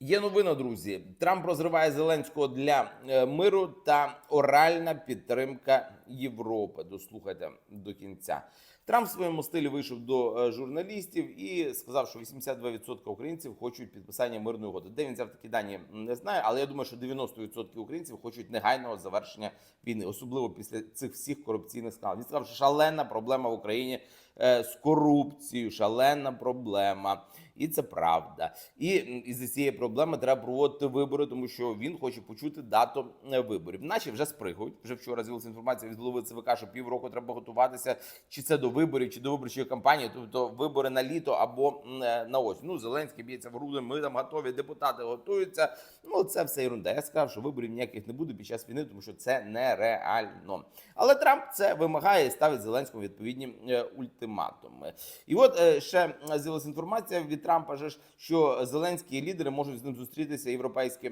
Є новина, друзі. Трамп розриває Зеленського для е, миру та оральна підтримка Європи. Дослухайте до кінця. Трамп в своєму стилі вийшов до е, журналістів і сказав, що 82% українців хочуть підписання мирної угоди. Де він взяв такі дані, не знаю, але я думаю, що 90% українців хочуть негайного завершення війни, особливо після цих всіх корупційних скандалів. Він сказав, що шалена проблема в Україні е, з корупцією, шалена проблема. І це правда. І із цієї проблеми треба проводити вибори, тому що він хоче почути дату е, виборів. Наші вже спригують. Вже вчора з'явилася інформація від голови ЦВК, що півроку треба готуватися, чи це до виборів, чи до виборчої кампанії, тобто вибори на літо або е, на осінь. Ну, Зеленський б'ється в груди, ми там готові, депутати готуються. Ну, це все ерунда. Я сказав, що виборів ніяких не буде під час війни, тому що це нереально. Але Трамп це вимагає і ставить Зеленському відповідні е, ультиматуми. І от е, ще з'явилася інформація від Трампа, що зеленські лідери можуть з ним зустрітися європейські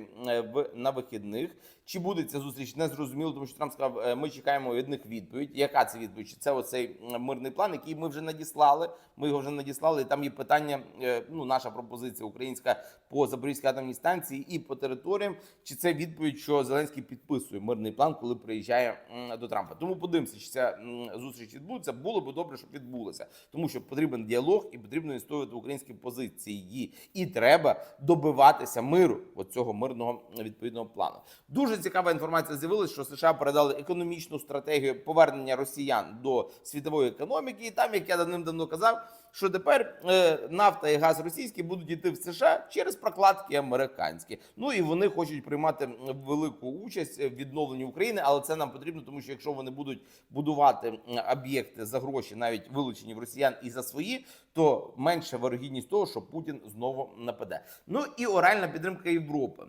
на вихідних. Чи буде ця зустріч не зрозуміло, тому що Трамп сказав, ми чекаємо від них відповідь. Яка це відповідь? Це оцей мирний план, який ми вже надіслали? Ми його вже надіслали. Там є питання. е, Ну, наша пропозиція українська по Запорізькій атомній станції і по територіям. Чи це відповідь, що Зеленський підписує мирний план, коли приїжджає до Трампа? Тому подивимося, чи ця зустріч відбудеться. Було б добре, щоб відбулося, тому що потрібен діалог і потрібно відстоювати українські позиції. І треба добиватися миру от цього мирного відповідного плану. Дуже цікава інформація з'явилася, що США передали економічну стратегію повернення росіян до світової економіки. І там, як я давним-давно казав, що тепер е, нафта і газ російські будуть йти в США через прокладки американські. Ну і вони хочуть приймати велику участь в відновленні України, але це нам потрібно, тому що якщо вони будуть будувати об'єкти за гроші, навіть вилучені в росіян і за свої, то менша вирогідність того, що Путін знову нападе. Ну і оральна підтримка Європи.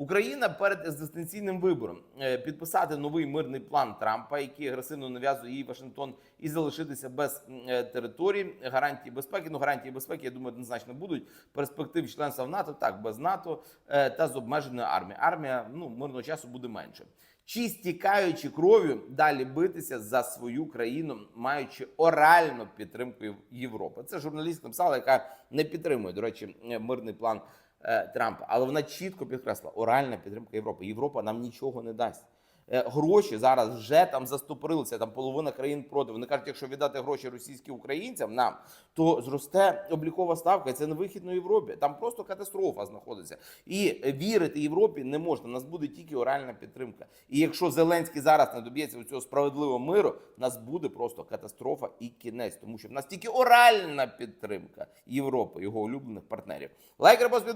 Україна перед екзистенційним вибором е, підписати новий мирний план Трампа, який агресивно нав'язує їй Вашингтон, і залишитися без е, території гарантії безпеки. Ну гарантії безпеки, я думаю, однозначно будуть перспектив членства в НАТО, так без НАТО е, та з обмеженою армією. Армія ну мирного часу буде менше. Чи стікаючи кров'ю далі битися за свою країну, маючи оральну підтримку Європи? Це журналіст написала, яка не підтримує, до речі, е, мирний план е, Трампа, але вона чітко підкреслила оральна підтримка Європи. Європа нам нічого не дасть. Е, Гроші зараз вже там застопорилися. Там половина країн проти. Вони кажуть, якщо віддати гроші російським українцям нам, то зросте облікова ставка. Це не вихід на Європі. Там просто катастрофа знаходиться. І вірити Європі не можна. Нас буде тільки оральна підтримка. І якщо Зеленський зараз не доб'ється цього справедливого миру, нас буде просто катастрофа і кінець, тому що в нас тільки оральна підтримка Європи, його улюблених партнерів. Лайк репост,